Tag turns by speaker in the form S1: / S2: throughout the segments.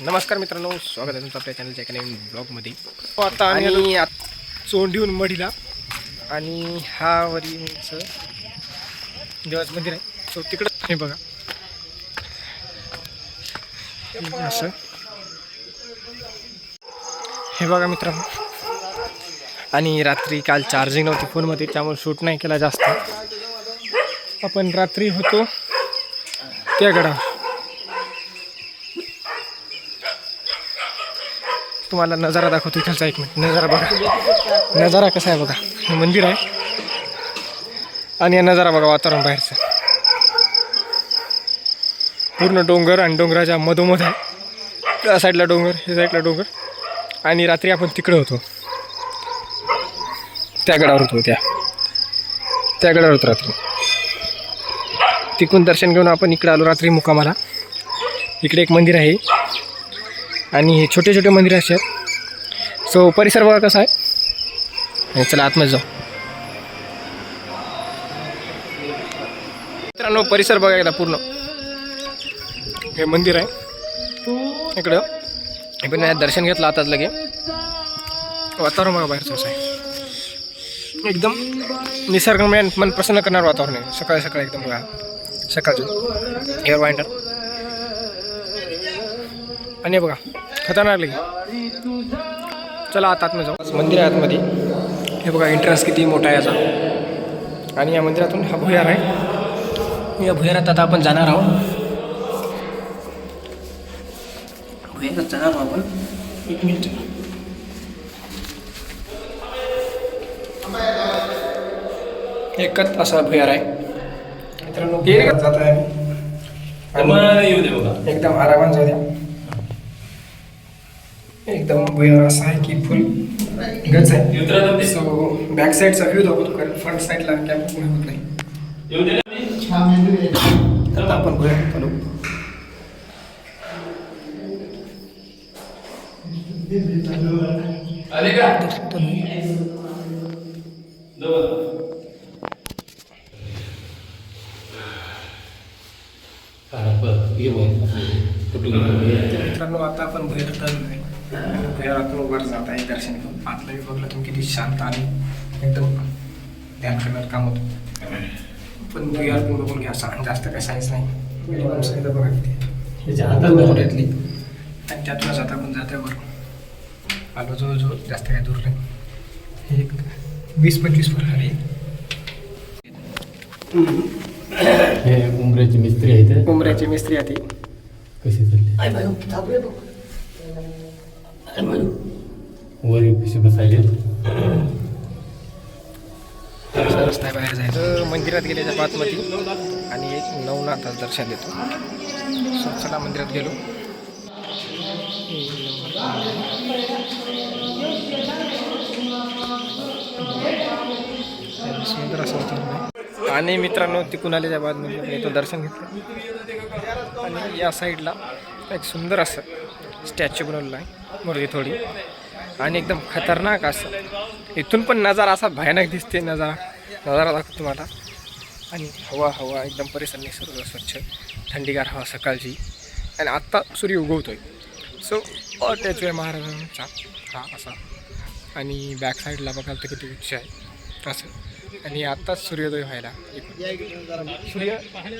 S1: नमस्कार मित्रांनो स्वागत आहे तुमचं आपल्या चॅनलच्या एका नवीन ब्लॉगमध्ये आता आणि आत- चोंडीहून मढीला. आणि हा वरी उंच देवाचं मंदिर आहे. सो तिकडं हे बघा. असं. हे बघा मित्रांनो. आणि रात्री काल चार्जिंग नव्हती फोनमध्ये त्यामुळे शूट नाही केला जास्त. आपण रात्री होतो त्या गडावर तुम्हाला नजारा दाखवतो इथलचा एक मिनिट. नजारा बघा. नजारा कसा आहे बघा. हे मंदिर आहे. आणि हा नजारा बघा वातावरण बाहेरचं. पूर्ण डोंगर आणि डोंगराच्या मधोमध आहे. त्या साईडला डोंगर ह्या साईडला डोंगर. आणि रात्री आपण तिकडे होतो. त्या गडावर होतो त्या त्या गडावर होतो रात्री. तिकडून दर्शन घेऊन आपण इकडे आलो रात्री मुकामाला इकडे एक मंदिर आहे. आणि हे छोटे छोटे मंदिर असतात सो परिसर बघा कसा आहे. चला आतमध्ये जाऊ. मित्रांनो परिसर बघा एकदा पूर्ण. हे मंदिर आहे. इकडं. हे पण दर्शन घेतलं आताच लगे वातावरण बघा बाहेरचं असं आहे. एकदम निसर्गमय मन प्रसन्न करणारं वातावरण आहे. सकाळी सकाळी एकदम बघा. सकाळचं एअर वाइंडर आणि हे बघा खतरनाक लगे. चला आता आतमध्ये जाऊ. मंदिर आहे आतमध्ये. हे बघा एंट्रन्स किती मोठा आहे याचा. आणि या मंदिरातून हा भुयार आहे. या भुयारात आता आपण जाणार आहोत. भुयारात जाणार आहोत आपण. एक मिनिट. एकच असा भुयार आहे. मित्रांनो जात आहे. आम्ही आणि एकदम आरामात जाऊ द्या. एकदम भुयार असा आहे की फुल गच आहे. सो बॅक साईडचा व्ह्यू दाखवतो कारण फ्रंट साईडला कॅमेरा पुढे होत नाही. आपण भुयार चालू. मित्रांनो आता आपण आलेलो आहे भुयारातून वर जात आहे दर्शन घेऊन आतलं बघलं तुम्ही किती शांत आणि एकदम ध्यान करणार काम होतं. पण पण बघून घ्या सा- जास्त काय सायन्स नाही. बघा किती. आणि त्यातूनच आता आपण जाते वर आलो जवळजवळ जास्त काय दूर नाही. हे एक वीस पंचवीस वर आहे.
S2: हे उमऱ्याचे मिस्त्री आहेत.
S1: उमऱ्याची मिस्त्री आहे ती
S2: कसे चालले वर कसे बसायले
S1: रस्ता आहे बाहेर जायचं मंदिरात गेल्याच्या बातमध्ये आणि एक नवनाथाचं दर्शन देतो चला मंदिरात गेलो. सुंदर असं आहे. आणि मित्रांनो तिकून आल्याच्या बातमध्ये तो दर्शन घेतलं. आणि या साईडला एक सुंदर असं स्टॅच्यू बनवलेलं आहे मुलगी थोडी. आणि एकदम खतरनाक असं. इथून पण नजारा असा भयानक दिसते नजारा नजारा दाखवतो तुम्हाला. आणि हवा हवा एकदम परिसर निसर्ग स्वच्छ थंडीगार हवा सकाळची. आणि आत्ता सूर्य उगवतोय. सो त्याच वेळ महाराजांचा हा असा. आणि बॅक साईडला बघाल तर किती उच्च आहे. असं. आणि आत्ताच सूर्योदय व्हायला. सूर्य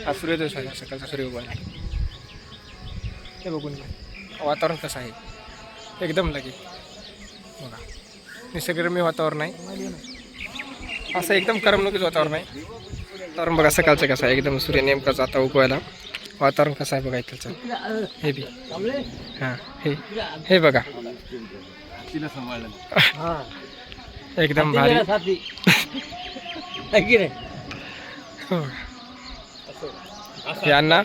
S1: हा सूर्योदय व्हायला सकाळचा सूर्य उगवायला हे बघून वातावरण कसं आहे? एकदम लगे बघा. निसर्गरम्य वातावरण आहे. असं एकदम करमणुकीचं वातावरण आहे. वातावरण बघा सकाळचं कसं आहे? एकदम सूर्य नेमकाच आता उगवायला. वातावरण कसं आहे बघा इकडचं हे बी. हां हे. हे बघा. एकदम भारी. हो. यांना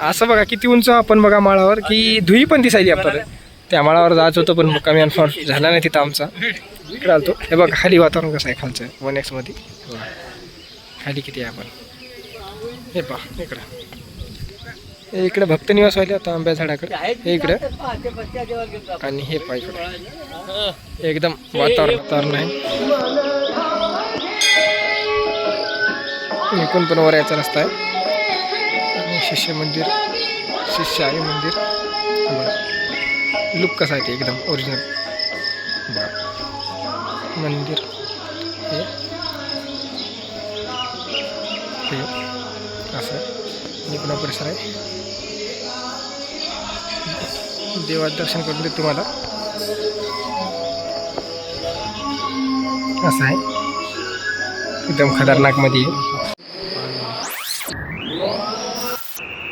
S1: असं बघा किती उंच आपण बघा माळावर की धुई पण दिसायली आपल्याला. त्या माळावर जायचं होतं पण कमी अनफॉर झाला नाही तिथं आमचा. इकडे आलतो. हे बघा खाली वातावरण कसं आहे खालचं वन एक्समध्ये. खाली किती आहे आपण? हे पहा इकडं. इकडे भक्त निवास व्हायला आता आंब्या झाडाकडे. हे इकडं. आणि हे पहा इकडे एकदम वातावरण वातावरण आहे इकडून पण वर यायचा रस्ता आहे. आणि शिष्य मंदिर शिष्य आई मंदिर. बरं लुक कसा आहे ते एकदम ओरिजिनल बरं मंदिर. हे. हे. आणि परिसर आहे. देवाचं दर्शन करून देत तुम्हाला. असं आहे. एकदम खतरनाकमध्ये.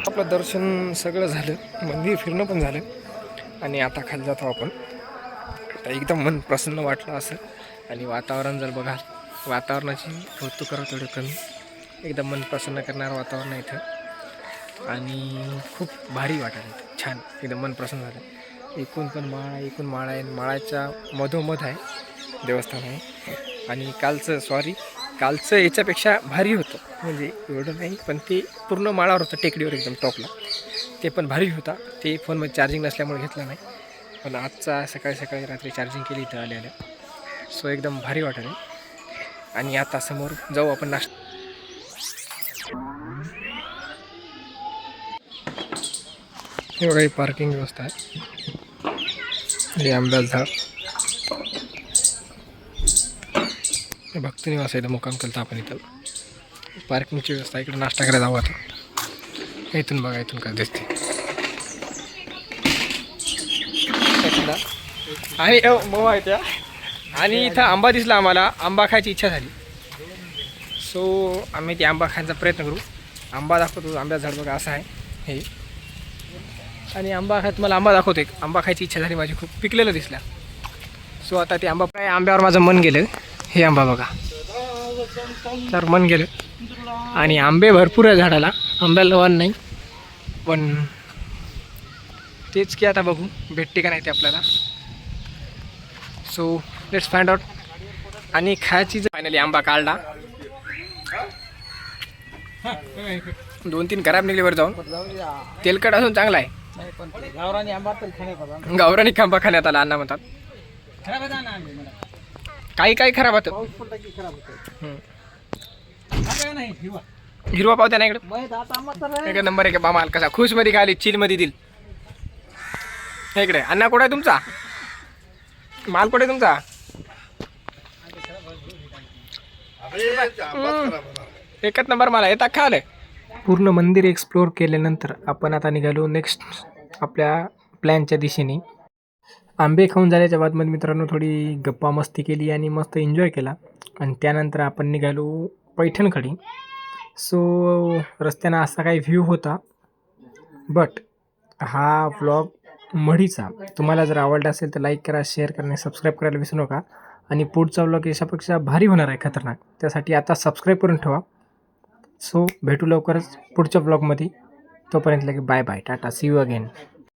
S1: आपलं दर्शन सगळं झालं. मंदिर फिरणं पण झालं. आणि आता खाली जातो आपण. तर एकदम मन प्रसन्न वाटलं असं. आणि वातावरण जर बघाल वातावरणाची कौतुक करा थोडं कमी. एकदम मन प्रसन्न करणारं वातावरण आहे इथं. आणि खूप भारी वाटायला छान. एकदम मन प्रसन्न झालं एकूण पण माळा एकूण माळा आहे. माळाच्या मधोमध आहे देवस्थान आहे. आणि कालचं सॉरी कालचं याच्यापेक्षा भारी होतं. म्हणजे एवढं नाही पण ते पूर्ण माळावर होतं टेकडीवर एकदम टॉपला. ते पण भारी होता. ते फोनमध्ये चार्जिंग नसल्यामुळे घेतलं नाही. पण आजचा सकाळी सकाळी रात्री चार्जिंग केली इथं आल्या आल्या सो एकदम भारी वाटलं आणि आता समोर जाऊ आपण नाश्ता हे बघा ही पार्किंग व्यवस्था आहे हे आंब्याचं झाड हे भक्तनिवास आहे इथं मुक्काम करतो आपण इथं. पार्किंगची व्यवस्था आहे. इकडे नाश्ता करायला जाऊ आता. इथून बघा इथून काय दिसते आणि अ, आहे त्या आणि इथं आंबा दिसला आम्हाला. आंबा खायची इच्छा झाली. सो आम्ही ते आंबा खायचा प्रयत्न करू. आंबा दाखवतो आंब्याचं झाड बघा असं आहे. हे. आणि आंबा खात मला आंबा दाखवतो. एक आंबा खायची इच्छा झाली माझी खूप. पिकलेलं दिसला. सो आता ते आंबा काय आंब्यावर माझं मन गेलं. हे आंबा बघा. तर मन गेलं. आणि आंबे भरपूर आहे झाडाला. आंब्याला वन नाही. पण तेच की आता बघू. भेटते का नाही ते आपल्याला. सो लेट्स फाइंड आउट आणि खायची फायनली आंबा काढला. दोन तीन खराब निघले वर जाऊन. तेलकट असून चांगला आहे.
S3: गावरानी आंबा तर खाणे
S1: गावरानी खांबा खाण्यात आला अण्णा म्हणतात.
S3: खराब आहे ना आंबे मला
S1: काही काही खराब होतं.
S3: पाऊस पडला की खराब होतं.
S1: हम्म.
S3: आता नाही हिरवा.
S1: हिरवा पावत्या ना इकडे?
S3: मग आता आंबा तर
S1: एक नंबर आहे का बा माल कसा खुशमध्ये खाली चिलमध्ये दिल. हे इकडे अण्णा कुठे आहे तुमचा? माल कुठे आहे तुमचा. एकच नंबर मला येता खाल पूर्ण मंदिर एक्सप्लोअर केल्यानंतर आपण आता निघालो नेक्स्ट आपल्या प्लॅनच्या दिशेने. आंबे खाऊन झाल्याच्या बादमध्ये मित्रांनो थोडी गप्पा मस्ती केली आणि मस्त एन्जॉय केला. आणि त्यानंतर आपण निघालो पैठणकडे. सो रस्त्यानं असा काही व्ह्यू होता. बट हा व्लॉग मढीचा. तुम्हाला जर आवडला असेल तर लाईक करा शेअर करा आणि सबस्क्राईब करायला विसरू नका. आणि पुढचा व्लॉग याच्यापेक्षा भारी होणार आहे खतरनाक. त्यासाठी आता सबस्क्राईब करून ठेवा. सो भेटू लवकरच पुढच्या ब्लॉगमध्ये तोपर्यंत लगे bye bye tata see you again